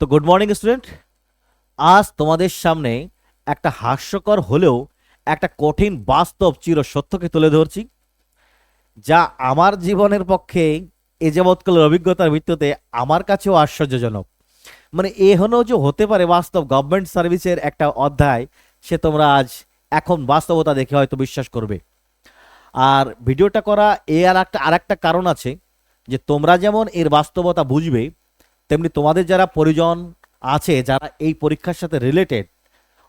তো good morning student আজ তোমাদের সামনে একটা হাস্যকর হলেও একটা কঠিন বাস্তব চির সত্যকে তুলে ধরছি, যা আমার জীবনের পক্ষে এ যাবৎকালের অভিজ্ঞতার ভিত্তিতে আমার কাছেও আশ্চর্যজনক। মানে এ হলেও যে হতে পারে বাস্তব গভর্নমেন্ট সার্ভিসের একটা অধ্যায়, সে তোমরা আজ এখন বাস্তবতা দেখে হয়তো বিশ্বাস করবে। আর ভিডিওটা করা এ আর একটা আর একটা কারণ আছে, যে তোমরা যেমন এর বাস্তবতা বুঝবে তেমনি তোমাদের যারা পরিজন আছে, যারা এই পরীক্ষার সাথে রিলেটেড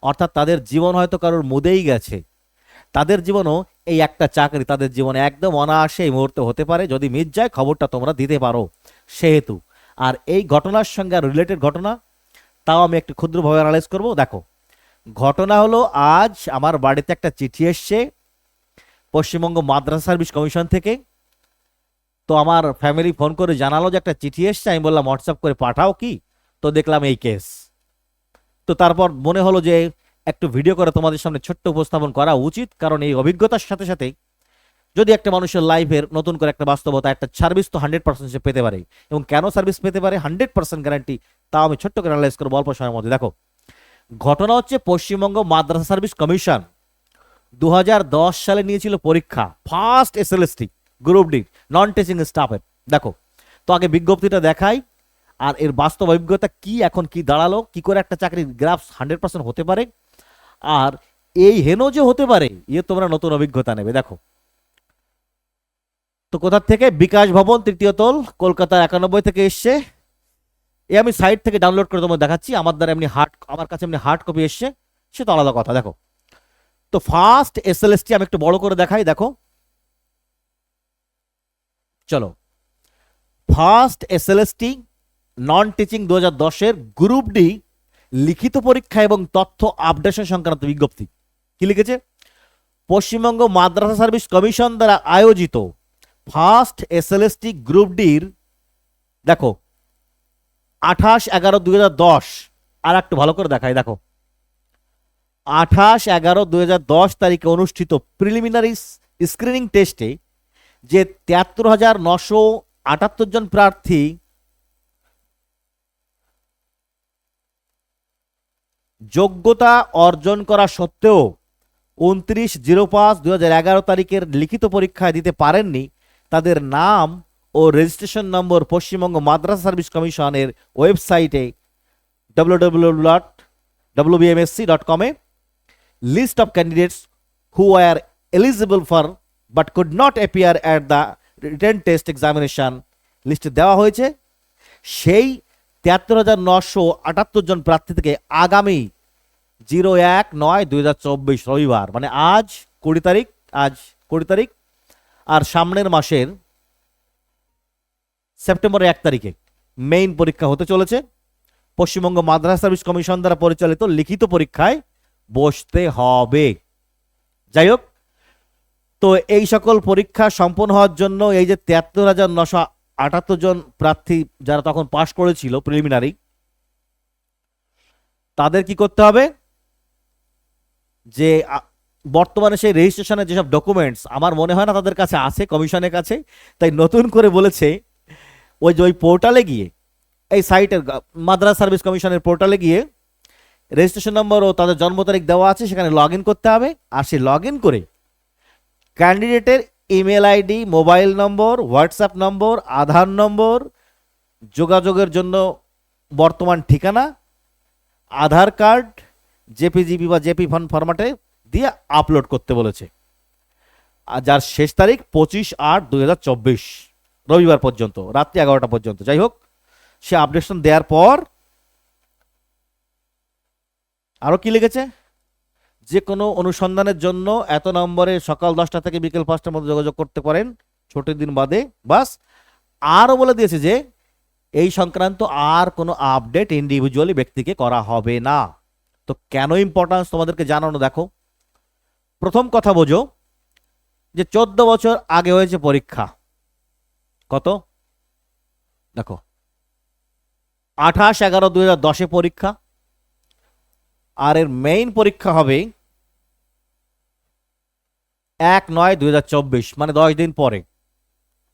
অর্থাৎ তাদের জীবন হয়তো কারোর মুদেই গেছে, তাদের জীবনও এই একটা চাকরি, তাদের জীবনে একদম অনায়াসে এই মুহূর্তে হতে পারে। যদি মিস যায়, খবরটা তোমরা দিতে পারো, সেহেতু। আর এই ঘটনার সঙ্গে আর রিলেটেড ঘটনা, তাও আমি একটু ক্ষুদ্রভাবে অ্যানালাইজ করব। দেখো, ঘটনা হলো আজ আমার বাড়িতে একটা চিঠি এসছে, পশ্চিমবঙ্গ মাদ্রাসা সার্ভিস কমিশন থেকে। তো আমার ফ্যামিলি ফোন করে জানালো যে একটা চিঠি এসছে, আমি বললাম হোয়াটসঅ্যাপ করে পাঠাও কি? তো দেখলাম এই কেস তো তারপর মনে হলো যে একটু ভিডিও করে তোমাদের সামনে ছোট্ট উপস্থাপন করা উচিত, কারণ এই অভিজ্ঞতার সাথে সাথে যদি একটা মানুষের লাইফের নতুন করে একটা বাস্তবতা, একটা সার্ভিস তো হান্ড্রেড পার্সেন্ট সে পেতে পারে। এবং কেন সার্ভিস পেতে পারে? হান্ড্রেড পার্সেন্ট গ্যারান্টি তাও আমি ছোট্ট করে অ্যানালাইজ করব অল্প সময়ের মধ্যে। দেখো, ঘটনা হচ্ছে পশ্চিমবঙ্গ মাদ্রাসা সার্ভিস কমিশন দু হাজার দশ সালে নিয়েছিল পরীক্ষা first SLST group D non teaching স্টাফের দেখো, তো আগে বিজ্ঞপ্তিটা দেখাই, আর এর বাস্তব অভিজ্ঞতা কি, এখন কি দাঁড়াল, কি করে একটা চাকরির গ্রাফ হান্ড্রেড পার্সেন্ট হতে পারে, আর এই হেনো যে হতে পারে ইয়ে তোমরা নতুন অভিজ্ঞতা নেবে। দেখো, তো কোথা থেকে? বিকাশ ভবন, তৃতীয় তল, কলকাতা একানব্বই থেকে এসছে। এ আমি সাইট থেকে ডাউনলোড করে তোমাকে দেখাচ্ছি, আমার দ্বারা এমনি হার্ড আমার কাছে এমনি হার্ড কপি এসছে, সে তো আলাদা কথা, দেখো। তো ফার্স্ট এসএলএসটি আমি একটু বড় করে দেখাই, দেখো। চলো। ফার্স্ট এসএলএসটি নন টিচিং দু হাজার দশের গ্রুপ ডি লিখিত পরীক্ষা এবং তথ্য আপডেশন সংক্রান্ত বিজ্ঞপ্তি। কি লিখেছে? পশ্চিমবঙ্গ মাদ্রাসা সার্ভিস কমিশন দ্বারা আয়োজিত ফার্স্ট এসএলএসটি গ্রুপ ডির দেখো, আঠাশ এগারো দুই হাজার দশ, আর একটু ভালো করে দেখাই, দেখো। আঠাশ এগারো দুই হাজার দশ তারিখে অনুষ্ঠিত প্রিলিমিনারি স্ক্রিনিং টেস্টে যে তিয়াত্তর হাজার নশো আটাত্তর জন প্রার্থী যোগ্যতা অর্জন করা সত্ত্বেও উনত্রিশ জিরো পাঁচ দু তারিখের লিখিত পরীক্ষায় দিতে পারেননি। তাদের নাম ও registration number Paschimbanga Madrasah service কমিশনের ওয়েবসাইটে W W dot WBMSC dot কমে list of candidates who are eligible for but could not appear at the written test examination লিস্টে দেওয়া হয়েছে। সেই তিয়াত্তর হাজার নশো আটাত্তর জন প্রার্থী থেকে আগামী জিরো এক নয় দুই হাজার চব্বিশ রবিবার মানে আজ কুড়ি তারিখ, আজ কুড়ি তারিখ, আর সামনের মাসের সেপ্টেম্বরের এক তারিখে মেইন পরীক্ষা হতে চলেছে। পশ্চিমবঙ্গ মাদ্রাসা সার্ভিস কমিশন দ্বারা পরিচালিত লিখিত পরীক্ষায় বসতে হবে। যাই হোক তো এই সকল পরীক্ষা সম্পন্ন হওয়ার জন্য এই যে তিয়াত্তর হাজার নশো আটাত্তর জন প্রার্থী যারা তখন পাশ করেছিল প্রিলিমিনারি তাদের কি করতে হবে? যে বর্তমানে সেই রেজিস্ট্রেশনের যেসব ডকুমেন্টস আমার মনে হয় না তাদের কাছে আছে, কমিশনের কাছে, তাই নতুন করে বলেছে, ওই যে ওই পোর্টালে গিয়ে, এই সাইটের মাদ্রাস সার্ভিস কমিশনের পোর্টালে গিয়ে রেজিস্ট্রেশন নম্বর ও তাদের জন্ম তারিখ দেওয়া আছে, সেখানে লগ করতে হবে, আর সেই লগ করে ক্যান্ডিডেটের email ID, mobile number, WhatsApp number, Aadhaar number, যোগাযোগের জন্য বর্তমান ঠিকানা, আধার কার্ড, জেপিজিবি বা জেপি ফন ফরম্যাটে দিয়ে আপলোড করতে বলেছে। যার শেষ তারিখ পঁচিশ আট দুই রবিবার পর্যন্ত, রাত্রি এগারোটা পর্যন্ত। যাই হোক, সে আপডেশন দেওয়ার পর আরও কি লিখেছে যে কোনো অনুসন্ধানের জন্য এত নম্বরে সকাল দশটা থেকে বিকেল পাঁচটার মধ্যে যোগাযোগ করতে পারেন। ছুটির দিন বাদে বাস। আরও বলে দিয়েছে যে, এই সংক্রান্ত আর কোনো আপডেট ইন্ডিভিজুয়ালি ব্যক্তিকে করা হবে না। তো কেন ইম্পর্টেন্স তোমাদেরকে জানানো? দেখো, প্রথম কথা বোঝো যে চোদ্দ বছর আগে হয়েছে পরীক্ষা। কত? দেখো, আঠাশ এগারো দুই হাজার দশে পরীক্ষা। আর এর মেইন পরীক্ষা হবে এক নয় দুই মানে দশ দিন পরে।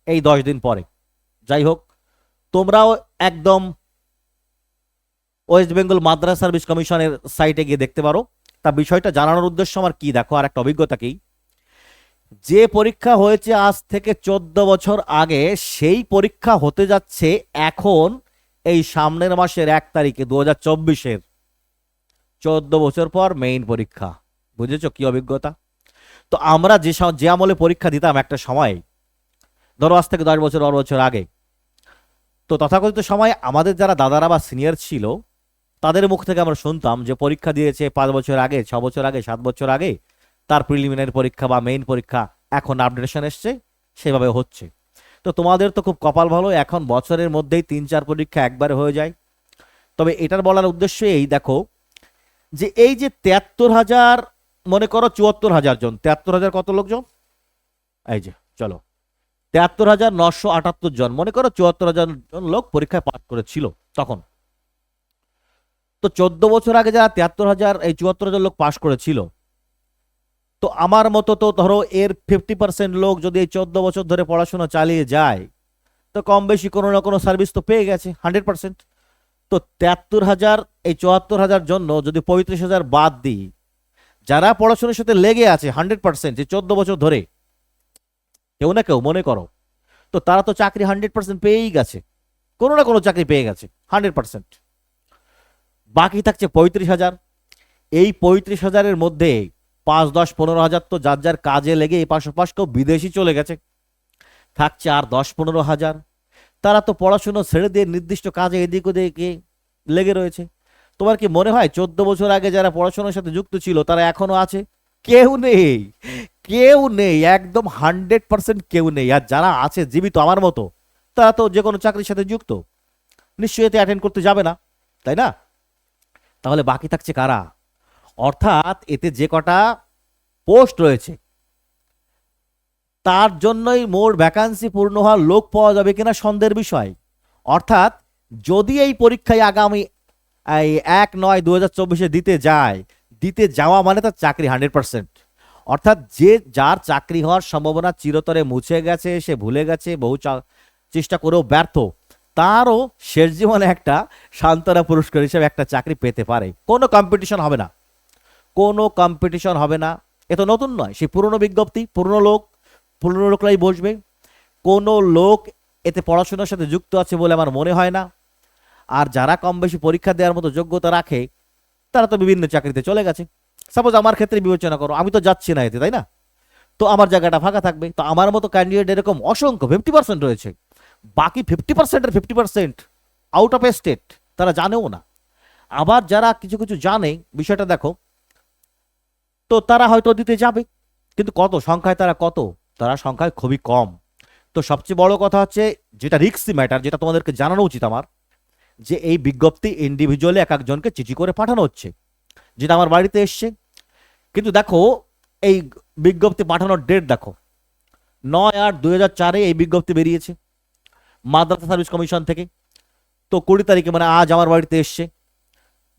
এই দশ দিন পরে। যাই হোক, তোমরাও একদম ওয়েস্ট বেঙ্গল মাদ্রাসা সার্ভিস কমিশনের সাইটে গিয়ে দেখতে পারো। তা বিষয়টা জানানোর উদ্দেশ্য আমার কি, দেখো, আর একটা অভিজ্ঞতা কি? যে পরীক্ষা হয়েছে আজ থেকে চোদ্দ বছর আগে, সেই পরীক্ষা হতে যাচ্ছে এখন, এই সামনের মাসের এক তারিখে দু হাজার চব্বিশের। চোদ্দ বছর পর মেইন পরীক্ষা। বুঝেছ কি অভিজ্ঞতা? তো আমরা যে যে আমলে পরীক্ষা দিতাম একটা সময়, ধরো আজ থেকে দশ বছর, বারো বছর আগে, তো তথাকথিত সময় আমাদের যারা দাদারা বা সিনিয়র ছিল, তাদের মুখ থেকে আমরা শুনতাম যে পরীক্ষা দিয়েছে পাঁচ বছর আগে, ছ বছর আগে, সাত বছর আগে, তার প্রিলিমিনারি পরীক্ষা বা মেইন পরীক্ষা এখন আপডেটেশন এসছে, সেভাবে হচ্ছে। তো তোমাদের তো খুব কপাল ভালো, এখন বছরের মধ্যেই তিন চার পরীক্ষা একবারে হয়ে যায়। তবে এটার বলার উদ্দেশ্য এই, দেখো, যে এই যে তেয়াত্তর হাজার মনে করো চুয়াত্তর হাজার জন। তেয়াত্তর হাজার কত লোকজন? এই যে, চলো। তেয়াত্তর হাজার নশো আটাত্তর জন। মনে করো চুয়াত্তর হাজার জন লোক পরীক্ষায় পাস করেছিল তখন। তো চোদ্দ বছর আগে যারা তেয়াত্তর হাজার, এই চুয়াত্তর হাজার লোক পাস করেছিল, তো আমার মতো তো ধরো এর ফিফটি পার্সেন্ট লোক যদি এই চোদ্দ বছর ধরে পড়াশোনা চালিয়ে যায়, তো কম বেশি কোনো না কোনো সার্ভিস তো পেয়ে গেছে, হান্ড্রেড পার্সেন্ট। তো তেয়াত্তর হাজার, এই চুয়াত্তর হাজার জন্য যদি পঁয়ত্রিশ হাজার বাদ দিই যারা পড়াশোনার সাথে লেগে আছে হান্ড্রেড পার্সেন্ট যে চোদ্দ বছর ধরে, কেউ না কেউ মনে করো, তো তারা তো চাকরি হান্ড্রেড পার্সেন্ট পেয়েই গেছে, কোনো না কোনো চাকরি পেয়ে গেছে হান্ড্রেড পার্সেন্ট বাকি থাকছে পঁয়ত্রিশ হাজার। এই পঁয়ত্রিশ হাজারের মধ্যে পাঁচ, দশ, পনেরো হাজার তো যার যার কাজে লেগে এই পাশাপাশ কেউ বিদেশি চলে গেছে। থাকছে আর দশ, পনেরো হাজার। তারা তো পড়াশুনো ছেড়ে দিয়ে নির্দিষ্ট কাজে এদিক ওদিকে লেগে রয়েছে। তোমার কি মনে হয় চোদ্দ বছর আগে যারা পড়াশোনার সাথে যুক্ত ছিল, তারা এখনও আছে? কেউ নেই কেউ নেই, একদম হান্ড্রেড পার্সেন্ট কেউ নেই। আর যারা আছে, জীবিত আমার মতো, তারা তো যে কোনো চাকরির সাথে যুক্ত, নিশ্চয়ই এতে অ্যাটেন্ড করতে যাবে না, তাই না? তাহলে বাকি থাকছে কারা? অর্থাৎ এতে যে কটা পোস্ট রয়েছে, তার জন্যই মোট ভ্যাকান্সি পূর্ণ হওয়ার লোক পাওয়া যাবে কিনা সন্দেহের বিষয়। অর্থাৎ যদি এই পরীক্ষায় আগামী এই এক নয় দু হাজার চব্বিশে দিতে যায়। দিতে যাওয়া মানে তার চাকরি হান্ড্রেড পার্সেন্ট। অর্থাৎ যে যার চাকরি হওয়ার সম্ভাবনা চিরতরে মুছে গেছে, সে ভুলে গেছে, বহু চেষ্টা করেও ব্যর্থ। তারও শেষ জীবনে একটা সান্ত্বনা পুরস্কার হিসেবে একটা চাকরি পেতে পারে। কোনো কম্পিটিশন হবে না। কোনো কম্পিটিশন হবে না। এ তো নতুন নয়, সে পুরনো বিজ্ঞপ্তি, পুরনো লোক, পুরনো লোকরাই বসবে। কোনো লোক এতে পড়াশোনার সাথে যুক্ত আছে বলে আমার মনে হয় না। আর যারা কম বেশি পরীক্ষা দেওয়ার মতো যোগ্যতা রাখে, তারা তো বিভিন্ন চাকরিতে চলে গেছে। সাপোজ আমার ক্ষেত্রে বিবেচনা করো, আমি তো যাচ্ছি না এতে, তাই না? তো আমার জায়গাটা ফাঁকা থাকবে, তো আমার মতো ক্যান্ডিডেট এরকম অসংখ্য ফিফটি পার্সেন্ট রয়েছে। বাকি ফিফটি পার্সেন্টের fifty percent out of state তারা জানেও না। আবার যারা কিছু কিছু জানে, বিষয়টা দেখো, তো তারা হয়তো দিতে যাবে, কিন্তু কত, সংখ্যায় তারা কত? তারা সংখ্যায় খুবই কম। তো সবচেয়ে বড় কথা হচ্ছে, যেটা রিক্সি ম্যাটার যেটা তোমাদেরকে জানানো উচিত আমার যে এই বিজ্ঞপ্তি ইন্ডিভিজুয়ালি এক একজনকে চিঠি করে পাঠানো হচ্ছে, যেটা আমার বাড়িতে এসছে। কিন্তু দেখো, এই বিজ্ঞপ্তি পাঠানোর ডেট দেখো। নয় আট দুই হাজার চারে এই বিজ্ঞপ্তি বেরিয়েছে মাদ্রাসা সার্ভিস কমিশন থেকে। তো কুড়ি তারিখে মানে আজ আমার বাড়িতে এসছে।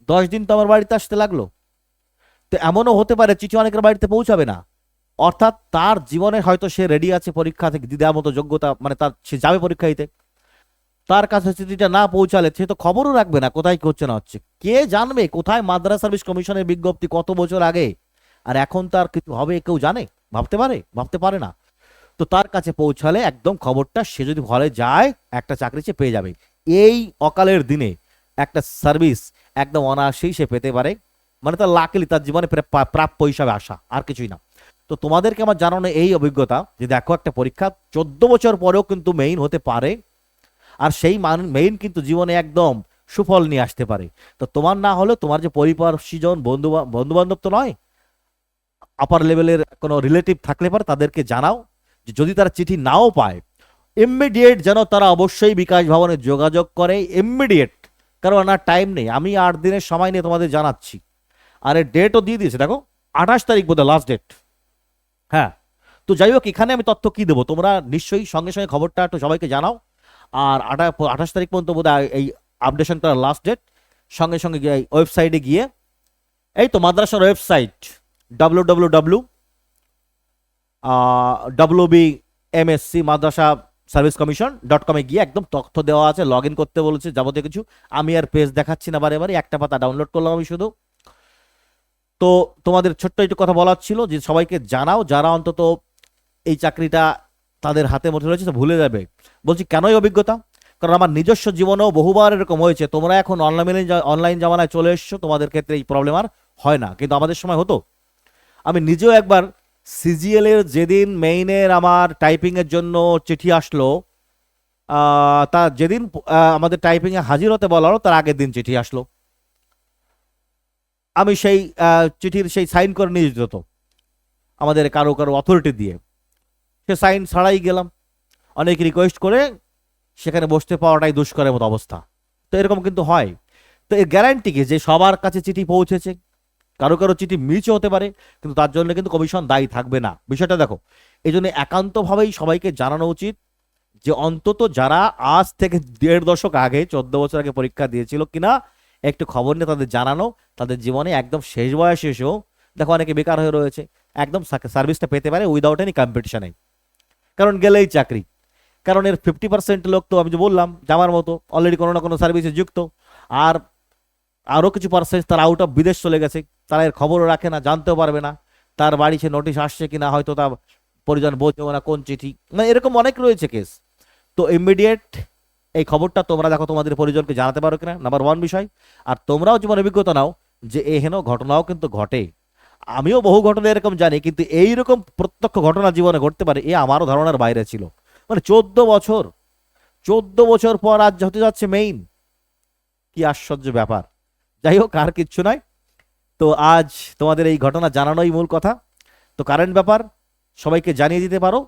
দশ দিন তো আমার বাড়িতে আসতে লাগল। তো এমনও হতে পারে চিঠি অনেকের বাড়িতে পৌঁছাবে না। অর্থাৎ তার জীবনে হয়তো সে রেডি আছে পরীক্ষা থেকে দেওয়ার মতো যোগ্যতা মানে তার, সে যাবে পরীক্ষা দিতে। তার কাছে চিঠিটা না পৌঁছালে সে তো খবরও রাখবে না। কোথায় কি হচ্ছে না হচ্ছে? কে জানবে? কোথায় মাদ্রাসা সার্ভিস কমিশনের বিজ্ঞপ্তি কত বছর আগে? আর এখন তার কিছু হবে কেউ জানে? ভাবতে পারে? ভাবতে পারে না। তো তার কাছে পৌঁছালে একদম খবরটা, সে যদি ঘরে যায়, একটা চাকরি সে পেয়ে যাবে। এই অকালের দিনে একটা সার্ভিস একদম অনায়াসেই সে পেতে পারে। মানে তার লাকিলি, তার জীবনে প্রা- প্রা- প্রাপ্য হিসাবে আসা, আর কিছুই না। তো তোমাদেরকে আমার জানানো এই অভিজ্ঞতা, যে দেখো একটা পরীক্ষা, চোদ্দ বছর পরেও কিন্তু মেইন হতে পারে আর সেই মেইন কিন্তু জীবনে একদম সুফল নিয়ে আসতে পারে। তো তোমার না হলে তোমার যে পরিপার্শীজন বন্ধু বন্ধু বান্ধব তো নয় আপার লেভেলের কোনো রিলেটিভ থাকলে পারে, তাদেরকে জানাও। যে যদি তারা চিঠি নাও পায় ইমিডিয়েট যেন তারা অবশ্যই বিকাশ ভবনে যোগাযোগ করে ইমিডিয়েট কারণ আর টাইম নেই, আমি আট দিনের সময় নিয়ে তোমাদের জানাচ্ছি। আর ডেটও দিয়ে দিয়েছে, দেখো, আঠাশ তারিখ বোধ লাস্ট ডেট হ্যাঁ তো যাই হোক, এখানে আমি তথ্য কি দেবো? তোমরা নিশ্চয়ই সঙ্গে সঙ্গে খবরটা একটু সবাইকে জানাও। আর আঠা আঠাশ তারিখ পর্যন্ত বোধ এই আপডেশন করার লাস্ট ডেট সঙ্গে সঙ্গে ওয়েবসাইটে গিয়ে এই তো মাদ্রাসার website W W W W B M S C Madrasah service commission dot কমে গিয়ে একদম তথ্য দেওয়া আছে লগ ইন করতে বলেছে, যাবতীয় কিছু। আমি আর পেজ দেখাচ্ছি না বারে বারে, একটা পাতা ডাউনলোড করলাম আমি শুধু। তো তোমাদের ছোট্ট একটু কথা বলার ছিল, যে সবাইকে জানাও, যারা অন্তত এই চাকরিটা তাদের হাতে মধ্যে রয়েছে ভুলে যাবে। বলছি, কেনই অভিজ্ঞতা? কারণ আমার নিজস্ব জীবনেও বহুবার এরকম হয়েছে। তোমরা এখন অনলাইনে অনলাইন জামানায় চলে এসছো, তোমাদের ক্ষেত্রে এই প্রবলেম আর হয় না। কিন্তু আমাদের সময় হতো। আমি নিজেও একবার সিজিএল এর যেদিন মেইনের আমার টাইপিং এর জন্য চিঠি আসলো তা যেদিন আমাদের টাইপিং এ হাজির হতে বলা হলো, তার আগের দিন চিঠি আসলো। আমি সেই চিঠির সেই সাইন করে নিয়ে যেত আমাদের কারও কারও অথরিটি দিয়ে। সে সাইন ছাড়াই গেলাম। অনেক রিকোয়েস্ট করে, সেখানে বসতে পাওয়াটাই দুষ্করের মতো অবস্থা। তো এরকম কিন্তু হয়। তো এর গ্যারান্টি কি? যে সবার কাছে চিঠি পৌঁছেছে। কারও কারও চিঠি মিচও হতে পারে, কিন্তু তার জন্য কিন্তু কমিশন দায়ী থাকবে না। বিষয়টা দেখো, এই জন্য একান্তভাবেই সবাইকে জানানো উচিত যে অন্তত যারা আজ থেকে দেড় দশক আগে, চোদ্দ বছর আগে পরীক্ষা দিয়েছিল কিনা, একটু খবর নিয়ে তাদের জানানো। তাদের জীবনে একদম শেষ বয়সে এসেও, দেখো অনেকে বেকার হয়ে রয়েছে, একদম সার্ভিসটা পেতে পারে উইদাউট এনি কম্পিটিশনে কারণ গেলেই চাকরি। কারণ এর ফিফটি পার্সেন্ট লোক তো আমি যে বললাম, জামার মতো অলরেডি কোনো না কোনো সার্ভিসে যুক্ত। আর আরও কিছু পার্সেন্ট তারা আউট অফ বিদেশ চলে গেছে। তারা এর খবরও রাখে না, জানতেও পারবে না। তার বাড়ি সে নোটিশ আসছে কি না হয়তো তার পরিজন বোঝেও না কোন চিঠি। মানে এরকম অনেক রয়েছে কেস তো ইমিডিয়েট এই খবরটা তোমরা দেখো তোমাদের পরিজনকে জানাতে পারো কিনা নাম্বার ওয়ান বিষয়। আর তোমরাও যেমন অভিজ্ঞতা নাও যে এ হেন ঘটনাও কিন্তু ঘটে। আমিও বহু ঘটনা এরকম জানি, কিন্তু এইরকম প্রত্যক্ষ ঘটনা জীবনে ঘটতে পারে, এ আমারও ধারণার বাইরে ছিল। মানে চোদ্দ বছর চোদ্দ বছর পর আজ হতে যাচ্ছে মেইন কি আশ্চর্য ব্যাপার। যাই হোক, আর কিচ্ছু নয়। তো আজ তোমাদের এই ঘটনা জানানোই মূল কথা। তো কারেন্ট ব্যাপার, সবাইকে জানিয়ে দিতে পারো,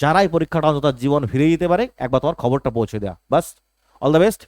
যারাই পরীক্ষাটা অন্তত জীবন ফিরিয়ে দিতে পারে, একবার তোমার খবরটা পৌঁছে দেওয়া বাস অল দ্য বেস্ট